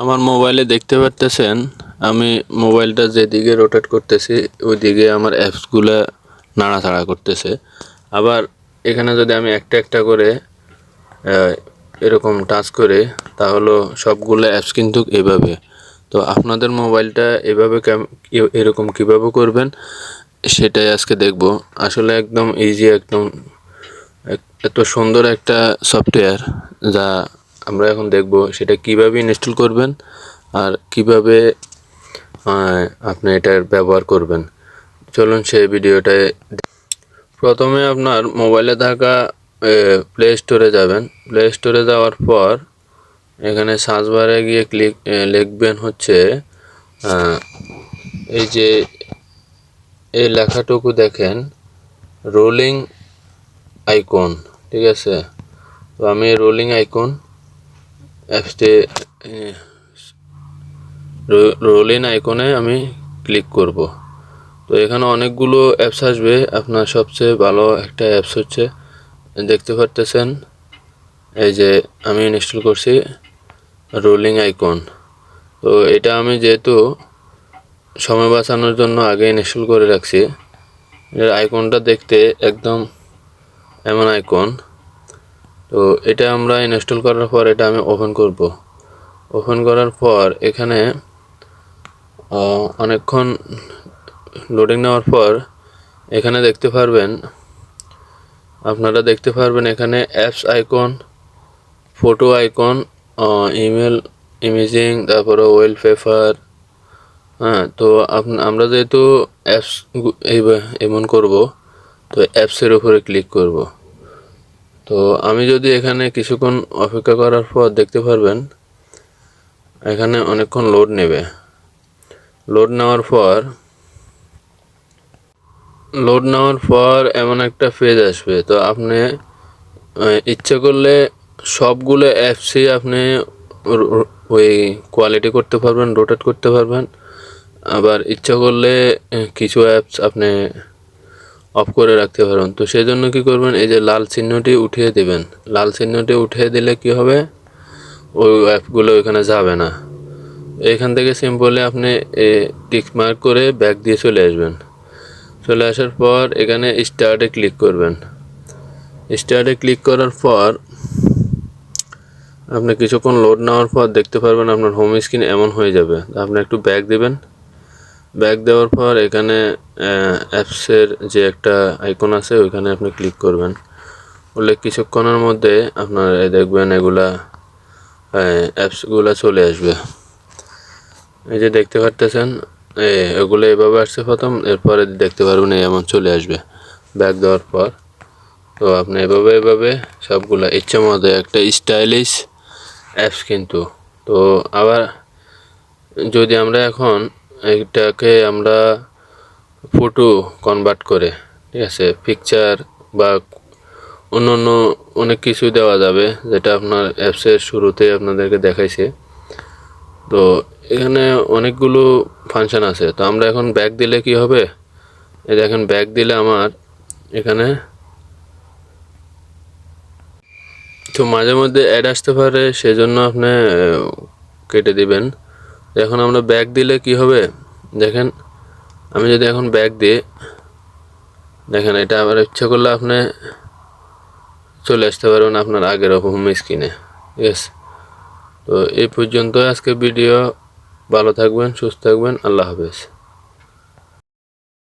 আমার মোবাইলে দেখতে পারতেছেন, আমি মোবাইলটা যেদিকে রোটেট করতেছি ওইদিকে আমার অ্যাপসগুলো নাড়াচাড়া করতেছে। আবার এখানে যদি আমি একটা একটা করে এরকম টাচ করে, তাহলে সবগুলো অ্যাপস কিন্তু এভাবে। তো আপনাদের মোবাইলটা এভাবে কেম- এরকম কীভাবে করবেন, সেটাই আজকে দেখব। আসলে একদম ইজি একদম এক- এত সুন্দর একটা সফটওয়্যার যা আমরা এখন দেখব সেটা কীভাবে ইনস্টল করবেন আর কীভাবে আপনি এটার ব্যবহার করবেন। চলুন সেই ভিডিওটায় প্রথমে আপনার মোবাইলে থাকা প্লে স্টোরে যাবেন। প্লে স্টোরে যাওয়ার পর এখানে সার্চ বারে গিয়ে ক্লিক লিখবেন হচ্ছে এই যে এই লেখাটুকু দেখেন রোলিং আইকন ঠিক আছে? তো আমি রোলিং আইকন অ্যাপসটি রোলিং আইকনে আমি ক্লিক করব। তো এখানে অনেকগুলো অ্যাপস আসবে। আপনার সবচেয়ে ভালো একটা অ্যাপস হচ্ছে, দেখতে পারতেছেন? এই যে আমি ইনস্টল করছি রোলিং আইকন তো এটা আমি যেহেতু সময় বাঁচানোর জন্য আগে ইনস্টল করে রাখছি, এর আইকনটা দেখতে একদম এমন আইকন তো এটা আমরা ইনস্টল করার পর এটা আমি ওপেন করব। ওপেন করার পর এখানে অনেকক্ষণ লোডিং নেওয়ার পর এখানে দেখতে পারবেন, আপনারা দেখতে পারবেন এখানে apps icon photo icon email imaging তারপরে ওয়েল পেপার হ্যাঁ তো আমরা যেহেতু অ্যাপস এমন করব, তো অ্যাপসের উপরে ক্লিক করব। তো আমি যদি এখানে কিছুক্ষণ অপেক্ষা করার পর দেখতে পারবেন, এখানে অনেকক্ষণ লোড নেবে। লোড নেওয়ার পর লোড নেওয়ার পর এমন একটা পেজ আসবে। তো আপনি ইচ্ছে করলে সবগুলো অ্যাপসই আপনি ওই কোয়ালিটি করতে পারবেন রোটেট করতে পারবেন। আবার ইচ্ছা করলে কিছু অ্যাপস আপনি অফ করে রাখতে পারবেন তো সেই জন্য কী করবেন, এই যে লাল চিহ্নটি উঠিয়ে দিবেন। লাল চিহ্নটি উঠিয়ে দিলে কি হবে? ওই অ্যাপগুলো ওইখানে যাবে না। এখান থেকে সিম্পলি আপনি টিক মার্ক করে ব্যাক দিয়ে চলে আসবেন। চলে আসার পর এখানে স্টার্টে ক্লিক করবেন। স্টার্টে ক্লিক করার পর আপনি কিছুক্ষণ লোড নেওয়ার পর দেখতে পারবেন আপনার হোম স্ক্রিন এমন হয়ে যাবে। আপনি একটু ব্যাক দিবেন। ব্যাক দেওয়ার পর এখানে অ্যাপসের যে একটা আইকন আছে, ওইখানে আপনি ক্লিক করবেন। বলে কিছুক্ষণের মধ্যে আপনার দেখবেন এগুলা অ্যাপসগুলো চলে আসবে। এই যে দেখতে পারতেছেন এগুলো এভাবে আসছে প্রথম, এরপরে দেখতে পারবেন এমন চলে আসবে ব্যাক দেওয়ার পর। তো আপনি এভাবে এভাবে সবগুলো, ইচ্ছা মতো একটা স্টাইলিশ অ্যাপস কিন্তু। তো আবার যদি আমরা এখন এটাকে আমরা ফটো কনভার্ট করে, ঠিক আছে? পিকচার বা অন্য অন্য অনেক কিছু দেওয়া যাবে, যেটা আপনার অ্যাপসের শুরুতে আপনাদেরকে দেখাইছে। তো এখানে অনেকগুলো ফাংশন আছে। তো আমরা এখন ব্যাক দিলে কি হবে? এই দেখেন ব্যাক দিলে আমার এখানে তো মাঝে মধ্যে অ্যাড আসতে পারে, সেজন্য আপনি কেটে দিবেন। এখন আমরা ব্যাক দিলে কি হবে? দেখেন, আমি যদি এখন ব্যাক দিই, দেখেন, এটা আবার ইচ্ছা করলে আপনি চলে আসতে পারবেন আপনার আগের হোম স্ক্রিনে। ঠিক আছে? তো এই পর্যন্ত আজকে ভিডিও ভালো থাকবেন, সুস্থ থাকবেন। আল্লাহ হাফেজ।